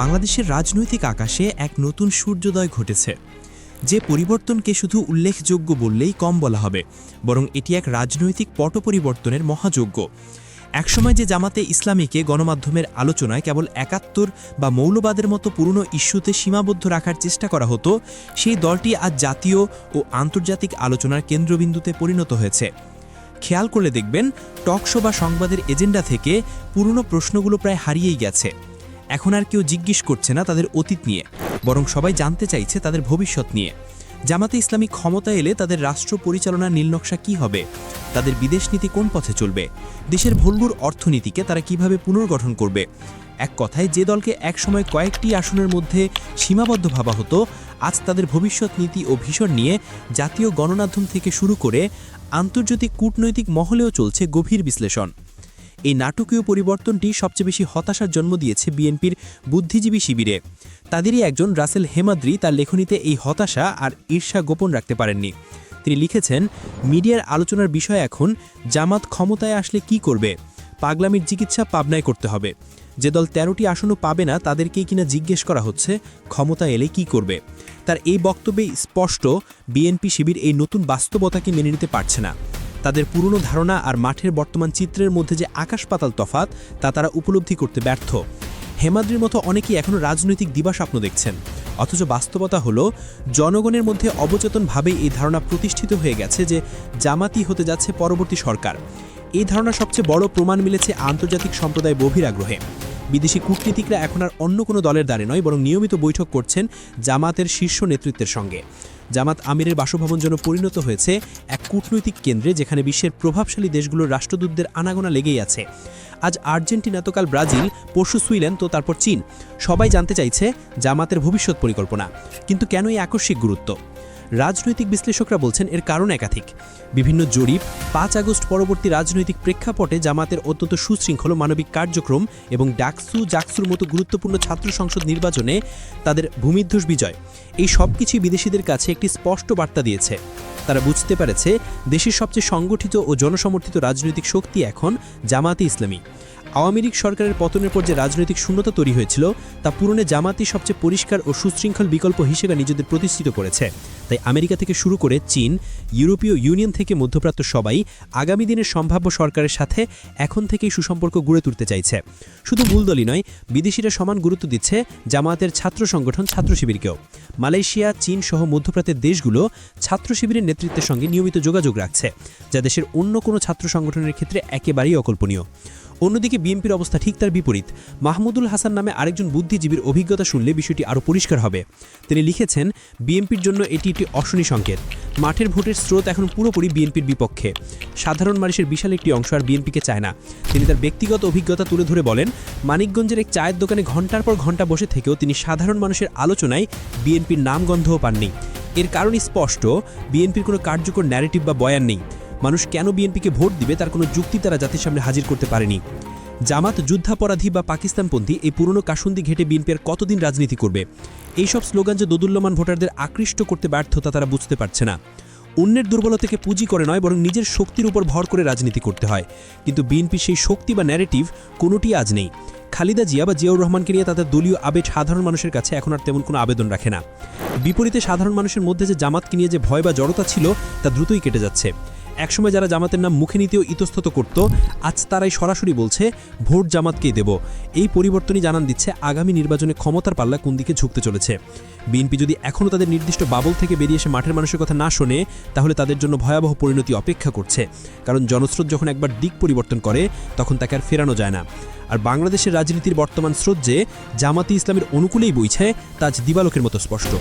বাংলাদেশের রাজনৈতিক আকাশে এক নতুন সূর্যোদয় ঘটেছে। যে পরিবর্তনকে শুধু উল্লেখযোগ্য বললেই কম বলা হবে, বরং এটি এক রাজনৈতিক পট পরিবর্তনের মহাযোগ্য একসময় যে জামাতে ইসলামীকে গণমাধ্যমের আলোচনায় কেবল একাত্তর বা মৌলবাদের মতো পুরনো ইস্যুতে সীমাবদ্ধ রাখার চেষ্টা করা হতো, সেই দলটি আজ জাতীয় ও আন্তর্জাতিক আলোচনার কেন্দ্রবিন্দুতে পরিণত হয়েছে। খেয়াল করলে দেখবেন টকশো বা সংবাদের এজেন্ডা থেকে পুরনো প্রশ্নগুলো প্রায় হারিয়েই গেছে। এখন আর কেউ জিজ্ঞেস করছে না তাদের অতীত নিয়ে, বরং সবাই জানতে চাইছে তাদের ভবিষ্যৎ নিয়ে। জামাতে ইসলামী ক্ষমতা এলে তাদের রাষ্ট্র পরিচালনার নীলনকশা কি হবে? তাদের বিদেশ নীতি কোন পথে চলবে? দেশের ভঙ্গুর অর্থনীতিকে তারা কীভাবে পুনর্গঠন করবে? এক কথায়, যে দলকে একসময় কয়েকটি আসনের মধ্যে সীমাবদ্ধ ভাবা হতো, আজ তাদের ভবিষ্যৎ নীতি ও ভীষণ নিয়ে জাতীয় গণমাধ্যম থেকে শুরু করে আন্তর্জাতিক কূটনৈতিক মহলেও চলছে গভীর বিশ্লেষণ। এই নাটকীয় পরিবর্তনটি সবচেয়ে বেশি হতাশার জন্ম দিয়েছে বিএনপির বুদ্ধিজীবী শিবিরে। তাদেরই একজন রাসেল হেমাদ্রি তার লেখনীতে এই হতাশা আর ঈর্ষা গোপন রাখতে পারেননি। তিনি লিখেছেন, মিডিয়ার আলোচনার বিষয় এখন, জামাত ক্ষমতায় আসলে কি করবে? পাগলামির চিকিৎসা পাবনায় করতে হবে। যে দল তেরোটি আসনও পাবে না, তাদেরকেই কিনা জিজ্ঞেস করা হচ্ছে ক্ষমতা এলে কি করবে? তার এই বক্তব্যে স্পষ্ট, বিএনপি শিবির এই নতুন বাস্তবতাকে মেনে নিতে পারছে না। তাদের পুরনো ধারণা আর মাঠের বর্তমান চিত্রের মধ্যে যে আকাশ পাতাল তফাত তা তারা উপলব্ধি করতে ব্যর্থ। হেমাদ্রির মতো অনেকেই এখনও রাজনৈতিক দিবাস্বপ্ন দেখছেন। অথচ বাস্তবতা হলো, জনগণের মধ্যে অবচেতনভাবেই এই ধারণা প্রতিষ্ঠিত হয়ে গেছে যে জামাতি হতে যাচ্ছে পরবর্তী সরকার। এই ধারণা সবচেয়ে বড় প্রমাণ মিলেছে আন্তর্জাতিক সম্প্রদায় গভীর আগ্রহে। বিদেশি কূটনীতিকরা এখন আর অন্য কোনো দলের দ্বারে নয়, বরং নিয়মিত বৈঠক করছেন জামাতের শীর্ষ নেতৃত্বের সঙ্গে। জামাত আমিরের বাসভবন যেন পরিণত হয়েছে এক কূটনৈতিক কেন্দ্রে, যেখানে বিশ্বের প্রভাবশালী দেশগুলোর রাষ্ট্রদূতদের আনাগোনা লেগেই আছে। আজ আর্জেন্টিনা তো কাল ব্রাজিল, পরশু সুইলেন তো তারপর চীন। সবাই জানতে চাইছে জামাতের ভবিষ্যৎ পরিকল্পনা। কিন্তু কেন এই আকস্মিক গুরুত্ব? রাজনৈতিক বিশ্লেষকরা বলছেন এর কারণ একাধিক। বিভিন্ন জরিপ, পাঁচ আগস্ট পরবর্তী রাজনৈতিক প্রেক্ষাপটে জামাতের অত্যন্ত সুশৃঙ্খল মানবিক কার্যক্রম এবং ডাকসু জাকসুর মতো গুরুত্বপূর্ণ ছাত্র সংসদ নির্বাচনে তাদের ভূমিধ্বস বিজয়। এই সব কিছুই বিদেশিদের কাছে একটি স্পষ্ট বার্তা দিয়েছে। তারা বুঝতে পেরেছে, দেশের সবচেয়ে সংগঠিত ও জনসমর্থিত রাজনৈতিক শক্তি এখন জামাতে ইসলামী। আওয়ামী লীগ সরকারের পতনের পর যে রাজনৈতিক শূন্যতা তৈরি হয়েছিল, তা পূরণে জামাতি সবচেয়ে পরিষ্কার ও সুশৃঙ্খল বিকল্প হিসেবে নিজেদের প্রতিষ্ঠিত করেছে। তাই আমেরিকা থেকে শুরু করে চীন, ইউরোপীয় ইউনিয়ন থেকে মধ্যপ্রাচ্য সবাই আগামী দিনের সম্ভাব্য সরকারের সাথে এখন থেকেই সুসম্পর্ক গড়ে তুলতে চাইছে। শুধু মূল দলই নয়, বিদেশিরা সমান গুরুত্ব দিচ্ছে জামায়াতের ছাত্র সংগঠন ছাত্র শিবিরকেও। মালয়েশিয়া, চীন সহ মধ্যপ্রাচ্যের দেশগুলো ছাত্র শিবিরের নেতৃত্বের সঙ্গে নিয়মিত যোগাযোগ রাখছে, যা দেশের অন্য কোনো ছাত্র সংগঠনের ক্ষেত্রে একেবারেই অকল্পনীয়। অন্যদিকে বিএনপির অবস্থা ঠিক তার বিপরীত। মাহমুদুল হাসান নামে আরেকজন বুদ্ধিজীবীর অভিজ্ঞতা শুনলে বিষয়টি আরও পরিষ্কার হবে। তিনি লিখেছেন, বিএনপির জন্য এটি একটি অশনি সংকেত। মাঠের ভোটের স্রোত এখন পুরোপুরি বিএনপির বিপক্ষে। সাধারণ মানুষের বিশাল একটি অংশ আর বিএনপিকে চায় না। তিনি তার ব্যক্তিগত অভিজ্ঞতা তুলে ধরে বলেন, মানিকগঞ্জের এক চায়ের দোকানে ঘণ্টার পর ঘণ্টা বসে থেকেও তিনি সাধারণ মানুষের আলোচনায় বিএনপির নামগন্ধও পাননি। এর কারণ স্পষ্ট, বিএনপির কোনো কার্যকর ন্যারেটিভ বা বয়ান নেই। মানুষ কেন বিএনপিকে ভোট দিবে তার কোনো যুক্তি তারা জাতির সামনে হাজির করতে পারেনি। জামাত যুদ্ধাপরাধী বা পাকিস্তানপন্থী এই পুরনো কাসুন্দি ঘেটে বিএনপি আর কতদিন রাজনীতি করবে? এইসব স্লোগান যে দোদুল্যমান ভোটারদের আকৃষ্ট করতে ব্যর্থতা তারা বুঝতে পারছে না। অন্যের দুর্বলতাকে পুঁজি করে নয়, বরং নিজের শক্তির উপর ভর করে রাজনীতি করতে হয়। কিন্তু বিএনপি সেই শক্তি বা ন্যারেটিভ কোনোটি আজ নেই। খালিদা জিয়া বা জিয়াউর রহমানকে নিয়ে তাদের দলীয় আবেগ সাধারণ মানুষের কাছে এখন আর তেমন কোনো আবেদন রাখে না। বিপরীতে সাধারণ মানুষের মধ্যে যে জামাতকে নিয়ে যে ভয় বা জড়তা ছিল, তা দ্রুতই কেটে যাচ্ছে। একসময় যারা জামাতের নাম মুখে নিতেও ইতস্তত করত, আজ তারাই সরাসরি বলছে, ভোট জামাতকেই দেব। এই পরিবর্তনই জানান দিচ্ছে, আগামী নির্বাচনে ক্ষমতার পাল্লা কোন দিকে ঝুঁকতে চলেছে। বিএনপি যদি এখনও তাদের নির্দিষ্ট বাবল থেকে বেরিয়ে এসে মাঠের মানুষের কথা না শোনে, তাহলে তাদের জন্য ভয়াবহ পরিণতি অপেক্ষা করছে। কারণ জনস্রোত যখন একবার দিক পরিবর্তন করে, তখন তাকে আর ফেরানো যায় না। আর বাংলাদেশের রাজনীতির বর্তমান স্রোত যে, জামাতি ইসলামের অনুকূলেই বইছে, তা আজ দিবালোকের মতো স্পষ্ট।